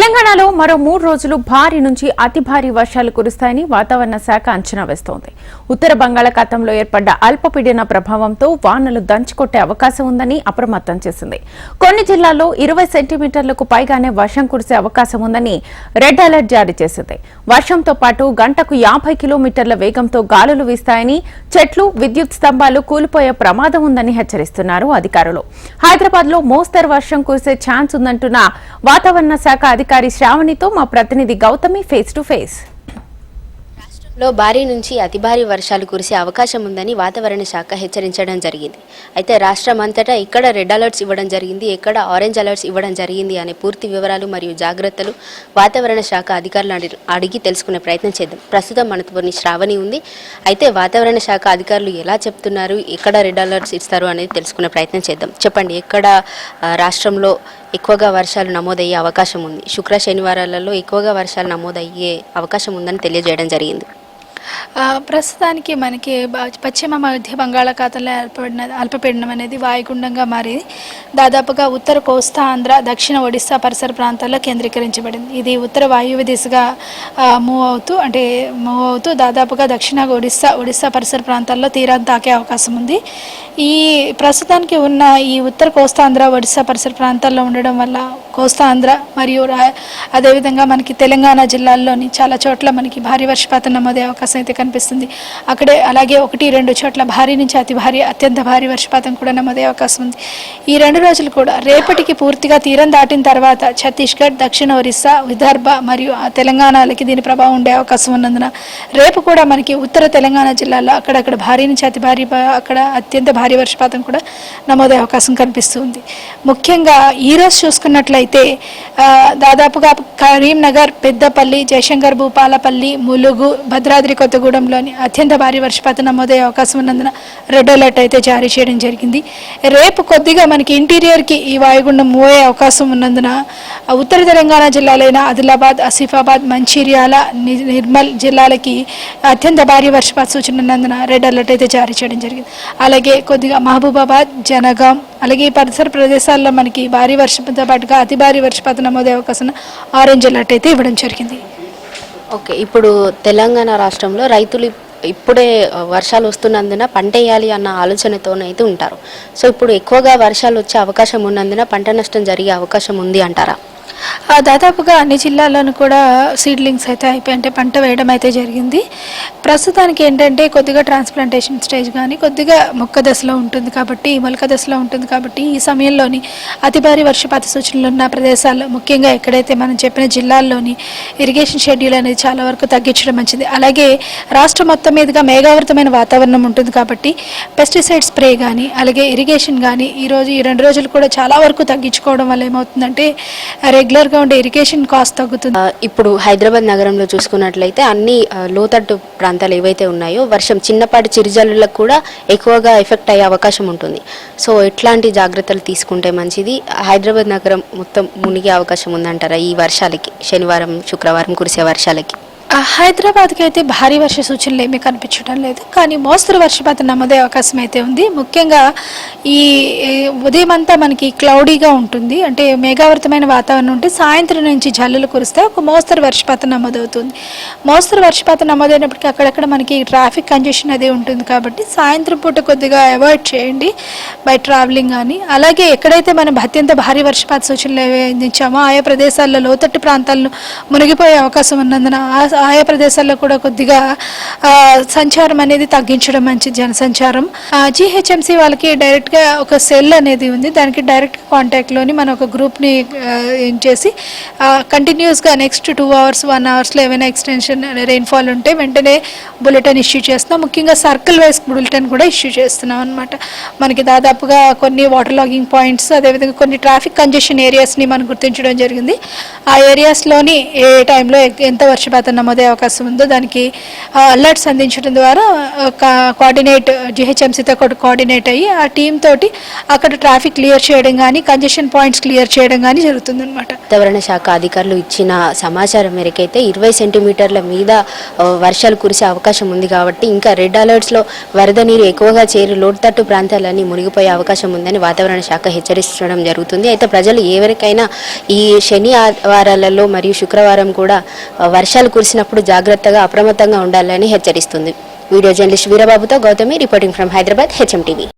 తెలంగాణలో మరో మూడు రోజులు భారీ నుంచి అతి భారీ వర్షాలు కురుస్తాయని వాతావరణ శాఖ అంచనా వేస్తోంది. ఉత్తర బంగాళాఖాతంలో ఏర్పడ్డ అల్పపీడన ప్రభావంతో వానలు దంచుకొట్టే అవకాశం ఉందని అప్రమత్తం చేసింది. కొన్ని జిల్లాల్లో ఇరవై సెంటీమీటర్లకు పైగానే వర్షం కురిసే అవకాశం ఉందని రెడ్ అలర్ట్ జారీ చేసింది. వర్షంతో పాటు గంటకు యాభై కిలోమీటర్ల వేగంతో గాలులు వీస్తాయని చెట్లు విద్యుత్ స్తంభాలు కూలిపోయే ప్రమాదం ఉందని హెచ్చరిస్తున్నారు అధికారులు. హైదరాబాద్లో మోస్తరు వర్షం కురిసే ఛాన్స్ ఉందంటున్న వాతావరణ శాఖ అధికారి శ్రావణితో మా ప్రతినిధి గౌతమి ఫేస్ టు ఫేస్లో భారీ నుంచి అతి భారీ వర్షాలు కురిసే అవకాశం ఉందని వాతావరణ శాఖ హెచ్చరించడం జరిగింది. అయితే రాష్ట్రం అంతటా ఎక్కడ రెడ్ అలర్ట్స్ ఇవ్వడం జరిగింది ఎక్కడ ఆరెంజ్ అలర్ట్స్ ఇవ్వడం జరిగింది అనే పూర్తి వివరాలు మరియు జాగ్రత్తలు వాతావరణ శాఖ అధికారులు అడిగి తెలుసుకునే ప్రయత్నం చేద్దాం. ప్రస్తుతం మనతో శ్రావణి ఉంది. అయితే వాతావరణ శాఖ అధికారులు ఎలా చెప్తున్నారు ఎక్కడ రెడ్ అలర్ట్స్ ఇస్తారు అనేది తెలుసుకునే ప్రయత్నం చేద్దాం. చెప్పండి ఎక్కడ రాష్ట్రంలో ఎక్కువగా వర్షాలు నమోదయ్యే అవకాశం ఉంది. శుక్ర శనివారాలలో ఎక్కువగా వర్షాలు నమోదయ్యే అవకాశం ఉందని తెలియజేయడం జరిగింది. ప్రస్తుతానికి మనకి పశ్చిమ మధ్య బంగాళాఖాతంలో ఏర్పడిన అల్పపీడనం అనేది వాయుగుండంగా మారి దాదాపుగా ఉత్తర కోస్తా ఆంధ్ర దక్షిణ ఒడిస్సా పరిసర ప్రాంతాల్లో కేంద్రీకరించబడింది. ఇది ఉత్తర వాయువ్య దిశగా మూవ్ అవుతూ అంటే మూవ్ అవుతూ దాదాపుగా దక్షిణ ఒడిస్సా ఒడిస్సా పరిసర ప్రాంతాల్లో తీరాన్ని తాకే అవకాశం ఉంది. ఈ ప్రస్తుతానికి ఉన్న ఈ ఉత్తర కోస్తాంధ్ర ఒడిస్సా పరిసర ప్రాంతాల్లో ఉండడం వల్ల కోస్తాంధ్ర మరియు అదేవిధంగా మనకి తెలంగాణ జిల్లాల్లోని చాలా చోట్ల మనకి భారీ వర్షపాతం నమోదే అవకాశం అయితే కనిపిస్తుంది. అక్కడే అలాగే ఒకటి రెండు చోట్ల భారీ నుంచి అతి భారీ అత్యంత భారీ వర్షపాతం కూడా నమోదే అవకాశం ఉంది. ఈ రెండు రోజులు కూడా రేపటికి పూర్తిగా తీరం దాటిన తర్వాత ఛత్తీస్గఢ్ దక్షిణ ఒరిస్సా విదర్భ మరియు తెలంగాణలకి దీని ప్రభావం ఉండే అవకాశం ఉన్నందున రేపు కూడా మనకి ఉత్తర తెలంగాణ జిల్లాలో అక్కడక్కడ భారీ నుంచి అతి భారీ అక్కడ అత్యంత భారీ వర్షపాతం కూడా నమోదే అవకాశం కనిపిస్తుంది. ముఖ్యంగా ఈ రోజు చూసుకున్నట్లయితే దాదాపుగా కరీంనగర్ పెద్దపల్లి జయశంకర్ భూపాలపల్లి ములుగు భద్రాద్రి కొత్తగూడెంలోని అత్యంత భారీ వర్షపాతం నమోదయ్యే అవకాశం ఉన్నందున రెడ్ అలర్ట్ అయితే జారీ చేయడం జరిగింది. రేపు కొద్దిగా మనకి ఇంటీరియర్కి ఈ వాయుగుండం మూవ్ అయ్యే అవకాశం ఉన్నందున ఉత్తర తెలంగాణ జిల్లాలైన ఆదిలాబాద్ ఆసిఫాబాద్ మంచిర్యాల ని- నిర్మల్ జిల్లాలకి అత్యంత భారీ వర్షపాత సూచన ఉన్నందున రెడ్ అలర్ట్ అయితే జారీ చేయడం జరిగింది. అలాగే కొద్దిగా మహబూబాబాద్ జనగాం అలాగే ఈ పరిసర ప్రదేశాల్లో మనకి భారీ వర్షంతో పాటుగా అతి భారీ వర్షపాతం నమోదయ్యే అవకాశం ఆరెంజ్ అలర్ట్ అయితే ఇవ్వడం జరిగింది. ఓకే ఇప్పుడు తెలంగాణ రాష్ట్రంలో రైతులు ఇప్పుడే వర్షాలు వస్తున్నందున పంట వేయాలి అన్న ఆలోచనతోనైతే ఉంటారు. సో ఇప్పుడు ఎక్కువగా వర్షాలు వచ్చే అవకాశం ఉన్నందున పంట నష్టం జరిగే అవకాశం ఉంది అంటారా? దాదాపుగా అన్ని జిల్లాల్లోనూ కూడా సీడ్లింగ్స్ అయితే అయిపోయి అంటే పంట వేయడం అయితే జరిగింది. ప్రస్తుతానికి ఏంటంటే కొద్దిగా ట్రాన్స్ప్లాంటేషన్ స్టేజ్ కానీ కొద్దిగా మొక్క దశలో ఉంటుంది కాబట్టి మొలక దశలో ఉంటుంది కాబట్టి ఈ సమయంలోని అతి భారీ వర్షపాత సూచనలు ఉన్న ప్రదేశాల్లో ముఖ్యంగా ఎక్కడైతే మనం చెప్పిన జిల్లాల్లోని ఇరిగేషన్ షెడ్యూల్ అనేది చాలా వరకు తగ్గించడం మంచిది. అలాగే రాష్ట్రం మొత్తం మీదుగా మేఘావృతమైన వాతావరణం ఉంటుంది కాబట్టి పెస్టిసైడ్ స్ప్రే కానీ అలాగే ఇరిగేషన్ కానీ ఈరోజు ఈ రెండు రోజులు కూడా చాలా వరకు తగ్గించుకోవడం వల్ల ఏమవుతుందంటే రెగ్యులర్గా ఉండే ఇరిగేషన్ కాస్ట్ తగ్గుతుంది. ఇప్పుడు హైదరాబాద్ నగరంలో చూసుకున్నట్లయితే అన్ని లోతట్టు ప్రాంతాలు ఏవైతే ఉన్నాయో వర్షం చిన్నపాటి చిరుజల్లులకు కూడా ఎక్కువగా ఎఫెక్ట్ అయ్యే అవకాశం ఉంటుంది. సో ఎట్లాంటి జాగ్రత్తలు తీసుకుంటే మంచిది? హైదరాబాద్ నగరం మొత్తం మునిగే అవకాశం ఉందంటారా ఈ వర్షాలకి? శనివారం శుక్రవారం కురిసే వర్షాలకి? హైదరాబాద్కి అయితే భారీ వర్ష సూచనలు ఏమీ కనిపించడం లేదు కానీ మోస్తరు వర్షపాతం నమోదే అవకాశం అయితే ఉంది. ముఖ్యంగా ఈ ఉదయం అంతా మనకి క్లౌడీగా ఉంటుంది. అంటే మేఘావృతమైన వాతావరణం ఉంటే సాయంత్రం నుంచి జల్లులు కురిస్తే ఒక మోస్తరు వర్షపాతం నమోదవుతుంది. మోస్తరు వర్షపాతం నమోదైనప్పటికీ అక్కడక్కడ మనకి ట్రాఫిక్ కంజెషన్ అది ఉంటుంది కాబట్టి సాయంత్రం పూట కొద్దిగా అవాయిడ్ చేయండి బై ట్రావెలింగ్ కానీ అలాగే ఎక్కడైతే మనం అత్యంత భారీ వర్షపాత సూచనలు అందించామో ఆయా ప్రదేశాల్లో లోతట్టు ప్రాంతాలను మునిగిపోయే అవకాశం ఉన్నందున ఆ- ఆయా ప్రదేశాల్లో కూడా కొద్దిగా సంచారం అనేది తగ్గించడం మంచిది జనసంచారం. జిహెచ్ఎంసి వాళ్ళకి డైరెక్ట్గా ఒక సెల్ అనేది ఉంది. దానికి డైరెక్ట్ కాంటాక్ట్లోని మనం ఒక గ్రూప్ని ఏం చేసి కంటిన్యూస్గా నెక్స్ట్ టూ అవర్స్ వన్ అవర్స్లో ఏమైనా ఎక్స్టెన్షన్ రెయిన్ఫాల్ ఉంటే వెంటనే బులెటిన్ ఇష్యూ చేస్తున్నాం. ముఖ్యంగా సర్కిల్ వైజ్ బులెటిన్ కూడా ఇష్యూ చేస్తున్నాం అనమాట మనకి దాదాపుగా కొన్ని వాటర్ లాగింగ్ పాయింట్స్ అదేవిధంగా కొన్ని ట్రాఫిక్ కంజెషన్ ఏరియాస్ని మనం గుర్తించడం జరిగింది. ఆ ఏరియాస్లోని ఏ టైంలో ఎంత వర్షపాతం నమోదే అవకాశం ఉందో దానికి అలర్ట్స్ అందించడం ద్వారా కోఆర్డినేట్ జిహెచ్ఎంసీతో కూడా కోఆర్డినేట్ అయ్యి ఆ టీం తోటి అక్కడ ట్రాఫిక్ క్లియర్ చేయడం కానీ కంజెషన్ పాయింట్స్ క్లియర్ చేయడం కానీ జరుగుతుందన్నమాట. వాతావరణ శాఖ అధికారులు ఇచ్చిన సమాచారం మేరకైతే ఇరవై సెంటీమీటర్ల మీద వర్షాలు కురిసే అవకాశం ఉంది కాబట్టి ఇంకా రెడ్ అలర్ట్స్లో వరద నీరు ఎక్కువగా చేరి లోటుతట్టు ప్రాంతాలన్నీ మునిగిపోయే అవకాశం ఉందని వాతావరణ శాఖ హెచ్చరించడం జరుగుతుంది. అయితే ప్రజలు ఎవరికైనా ఈ శని ఆదివారాలలో మరియు శుక్రవారం కూడా వర్షాలు కురిసినప్పుడు జాగ్రత్తగా అప్రమత్తంగా ఉండాలని హెచ్చరిస్తుంది. Video journalist వీరబాబుతో Gautami reporting from Hyderabad HM TV.